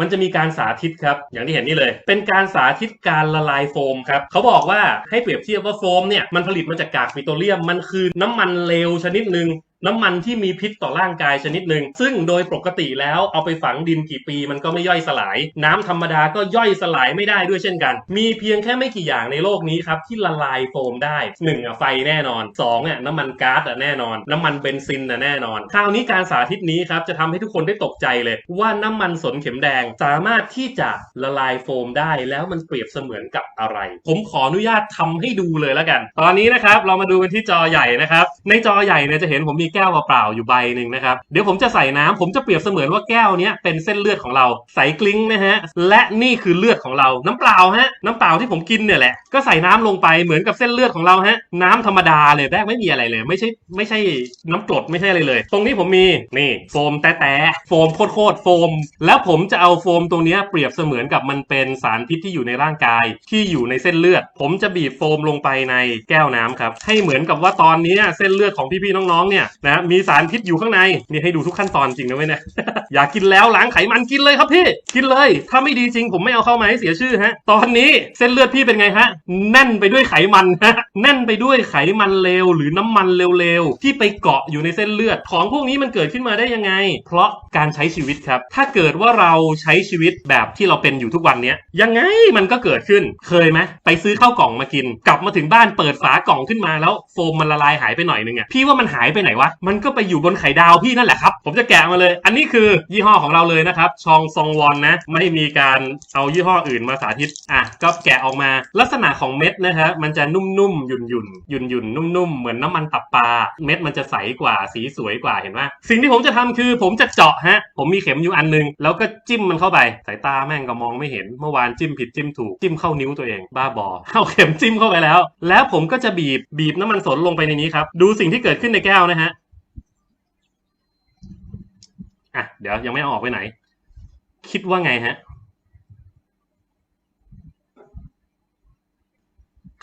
มันจะมีการสาธิตครับ อย่างที่เห็นนี่เลย เป็นการสาธิตการละลายโฟมครับเขาบอกว่าให้เปรียบเทียบว่าโฟมเนี่ยมันผลิตมาจากกากปิโตรเลียมมันคือน้ำมันเลวชนิดหนึ่ง น้ำมันที่มีพิษต่อร่างกายชนิดหนึ่งซึ่งโดยปกติแล้วเอาไปฝังดินกี่ปีมันก็ไม่ย่อยสลาย น้ำธรรมดาก็ย่อยสลายไม่ได้ด้วยเช่นกัน มีเพียงแค่ไม่กี่อย่างในโลกนี้ครับที่ละลายโฟมได้หนึ่งอะไฟแน่นอนสองอะน้ำมันก๊าซอะแน่นอน น้ำมันเบนซินอะแน่นอน คราวนี้การสาธิตนี้ครับจะทำให้ทุกคนได้ตกใจเลย ว่าน้ำมันสนเข็มแดงสามารถที่จะละลายโฟมได้แล้วมันเปรียบเสมือนกับอะไร ผมขออนุญาตทำให้ดูเลยแล้วกัน ตอนนี้นะครับเรามาดูกันที่จอใหญ่นะครับในจอใหญ่เนี่ยจะเห็นผมมีแก้วเปล่าๆอยู่ใบหนึ่งนะครับ เดี๋ยวผมจะใส่น้ำผมจะเปรียบเสมือนว่าแก้วนี้เป็นเส้นเลือดของเราใส่กลิ้งนะฮะและนี่คือเลือดของเราน้ำเปล่าฮะน้ำเปล่าที่ผมกินเนี่ยแหละก็ใส่น้ำลงไปเหมือนกับเส้นเลือดของเราฮะน้ำธรรมดาเลยแรกไม่มีอะไรเลยไม่ใช่ไม่ใช่น้ำกรดไม่ใช่อะไรเลย ตรงนี้ผมมีนี่โฟมแต้ๆโฟมโคตรโฟม แล้วผมจะเอาโฟมตรงนี้เปรียบเสมือนกับมันเป็นสารพิษที่อยู่ในร่างกายที่อยู่ในเส้นเลือด ผมจะบีบโฟมลงไปในแก้วน้ำครับให้เหมือนกับว่าตอนนี้เส้นเลือดของพี่ๆน้องๆเนี่ยนะมีสารพิษอยู่ข้างในนี่ให้ดูทุกขั้นตอนจริงนะเว้ยนี่ยอยากกินแล้วล้างไขมันกินเลยครับพี่ กินเลย ถ้าไม่ดีจริงผมไม่เอาเข้ามาให้เสียชื่อฮะ ตอนนี้เส้นเลือดพี่เป็นไงฮะ แน่นไปด้วยไขมันฮะแน่นไปด้วยไขมันเลวหรือน้ำมันเลวๆที่ไปเกาะอยู่ในเส้นเลือด ของพวกนี้มันเกิดขึ้นมาได้ยังไง เพราะการใช้ชีวิตครับ ถ้าเกิดว่าเราใช้ชีวิตแบบที่เราเป็นอยู่ทุกวันเนี้ยยังไงมันก็เกิดขึ้นเคยไหมไปซื้อข้าวกล่องมากิน กลับมาถึงบ้านเปิดฝากล่องขึ้นมาแล้วโฟมมันละลายหายไปหน่อยนึงอะพี่ว่ามันหายไปไหนวะมันก็ไปอยู่บนไข่ดาวพี่นั่นแหละครับ ผมจะแกะมาเลย อันนี้คือยี่ห้อของเราเลยนะครับ ชองซองวอนนะ ไม่มีการเอายี่ห้ออื่นมาสาธิต อะ ก็แกะออกมา ลักษณะของเม็ดนะฮะ มันจะนุ่มๆ หยุ่นๆ หยุ่นๆ นุ่มๆ เหมือนน้ำมันตับปลา เม็ดมันจะใสกว่า สีสวยกว่า เห็นไหมสิ่งที่ผมจะทำคือผมจะเจาะฮะ ผมมีเข็มอยู่อันนึง แล้วก็จิ้มมันเข้าไป สายตาแม่งก็มองไม่เห็น เมื่อวานจิ้มผิดจิ้มถูก จิ้มเข้านิ้วตัวเอง บ้าบอ เอาเข็มจิ้มเข้าไปแล้ว แล้วผมก็จะบีบ บีบน้ำมันสนลงไปในนี้ครับ ดูสิ่งที่เกิดขึ้นในแก้วนะฮะ อะเดี๋ยวยังไม่เอาออกไปไหน คิดว่าไงฮะ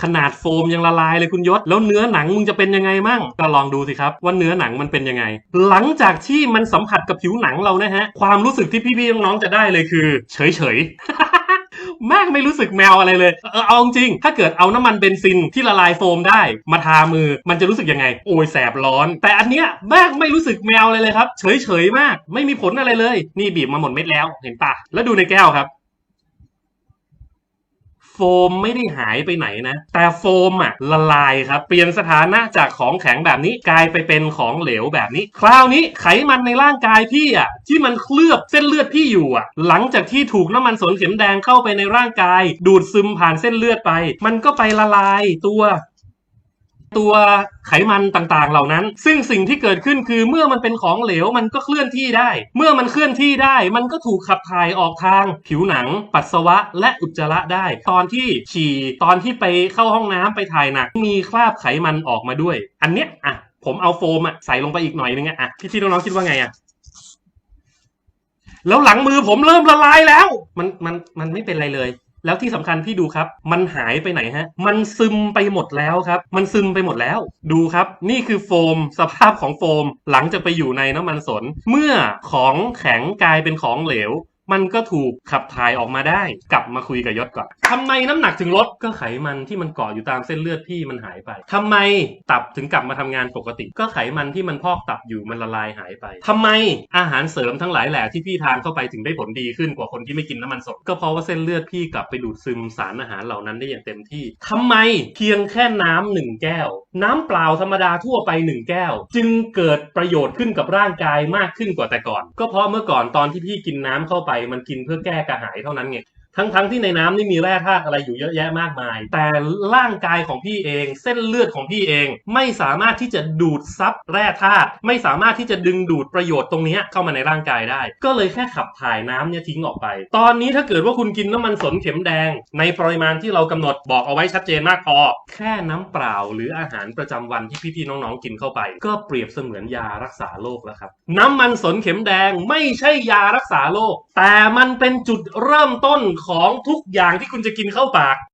ขนาดโฟมยังละลายเลยคุณยศ แล้วเนื้อหนังมึงจะเป็นยังไงมั่งก็ลองดูสิครับ ว่าเนื้อหนังมันเป็นยังไง หลังจากที่มันสัมผัสกับผิวหนังเรานะฮะ ความรู้สึกที่พี่ๆน้องๆจะได้เลยคือ เฉยเฉย ม่งไม่รู้สึกแมวอะไรเลย เออเอาจริง ถ้าเกิดเอาน้ำมันเบนซินที่ละลายโฟมได้ มาทามือมันจะรู้สึกยังไง โอ้ยแสบร้อน แต่อันเนี้ยแม่งไม่รู้สึกแมวเลยเลยครับ เฉยเฉยมาก ไม่มีผลอะไรเลย นี่บีบมาหมดเม็ดแล้วเห็นปะแล้วดูในแก้วครับ โฟมไม่ได้หายไปไหนนะ แต่โฟมอะละลายครับ เปลี่ยนสถานะจากของแข็งแบบนี้กลายไปเป็นของเหลวแบบนี้ คราวนี้ไขมันในร่างกายพี่อะที่มันเคลือบเส้นเลือดพี่อยู่อะหลังจากที่ถูกน้ำมันสนเข็มแดงเข้าไปในร่างกาย ดูดซึมผ่านเส้นเลือดไป มันก็ไปละลายตัว ตัวไขมันต่างๆ เหล่านั้น ซึ่งสิ่งที่เกิดขึ้นคือเมื่อมันเป็นของเหลวมันก็เคลื่อนที่ได้ เมื่อมันเคลื่อนที่ได้ มันก็ถูกขับถ่ายออกทาง ผิวหนัง ปัสสาวะ และอุจจาระได้ ตอนที่ฉี่ตอนที่ไปเข้าห้องน้ำไปถ่ายหนัก มีคราบไขมันออกมาด้วย อันเนี้ยอะผมเอาโฟมอะใส่ลงไปอีกหน่อยนึงอะอะพี่ๆน้องๆคิดว่าไงอะแล้วหลังมือผมเริ่มละลายแล้ว มันมันมันไม่เป็นไรเลย แล้วที่สำคัญพี่ดูครับ มันหายไปไหนฮะ มันซึมไปหมดแล้วครับ มันซึมไปหมดแล้ว ดูครับ นี่คือโฟม สภาพของโฟม หลังจากไปอยู่ในน้ำมันสน เมื่อของแข็งกลายเป็นของเหลว มันก็ถูกขับถ่ายออกมาได้ กลับมาคุยกับยศก่อนทำไมน้ำหนักถึงลดก็ไขมันที่มันเกาะอยู่ตามเส้นเลือดพี่มันหายไปทำไมตับถึงกลับมาทำงานปกติ ก็ไขมันที่มันพอกตับอยู่มันละลายหายไปทำไมอาหารเสริมทั้งหลายแหล่ที่พี่ทานเข้าไปถึงได้ผลดีขึ้นกว่าคนที่ไม่กินน้ำมันสดก็เพราะว่าเส้นเลือดพี่กลับไปดูดซึมสารอาหารเหล่านั้นได้อย่างเต็มที่ทำไมเพียงแค่น้ำหนึ่งแก้ว น้ำเปล่าธรรมดาทั่วไปหนึ่งแก้ว จึงเกิดประโยชน์ขึ้นกับร่างกายมากขึ้นกว่าแต่ก่อน ก็เพราะเมื่อก่อนตอนที่พี่กินน้ำเข้าไปมันกินเพื่อแก้กระหายเท่านั้นไง ทั้งทั้งที่ในน้ำนี่มีแร่ธาตุอะไรอยู่เยอะแยะมากมาย แต่ร่างกายของพี่เอง เส้นเลือดของพี่เอง ไม่สามารถที่จะดูดซับแร่ธาตุไม่สามารถที่จะดึงดูดประโยชน์ตรงนี้เข้ามาในร่างกายได้ ก็เลยแค่ขับถ่ายน้ำเนี่ยทิ้งออกไป ตอนนี้ถ้าเกิดว่าคุณกินน้ำมันสนเข็มแดง ในปริมาณที่เรากำหนดบอกเอาไว้ชัดเจนมากพอ แค่น้ำเปล่าหรืออาหารประจำวันที่พี่ๆน้องๆกินเข้าไป ก็เปรียบเสมือนยารักษาโรคแล้วครับน้ำมันสนเข็มแดงไม่ใช่ยารักษาโรคแต่มันเป็นจุดเริ่มต้นของทุกอย่างที่คุณจะกินเข้าปาก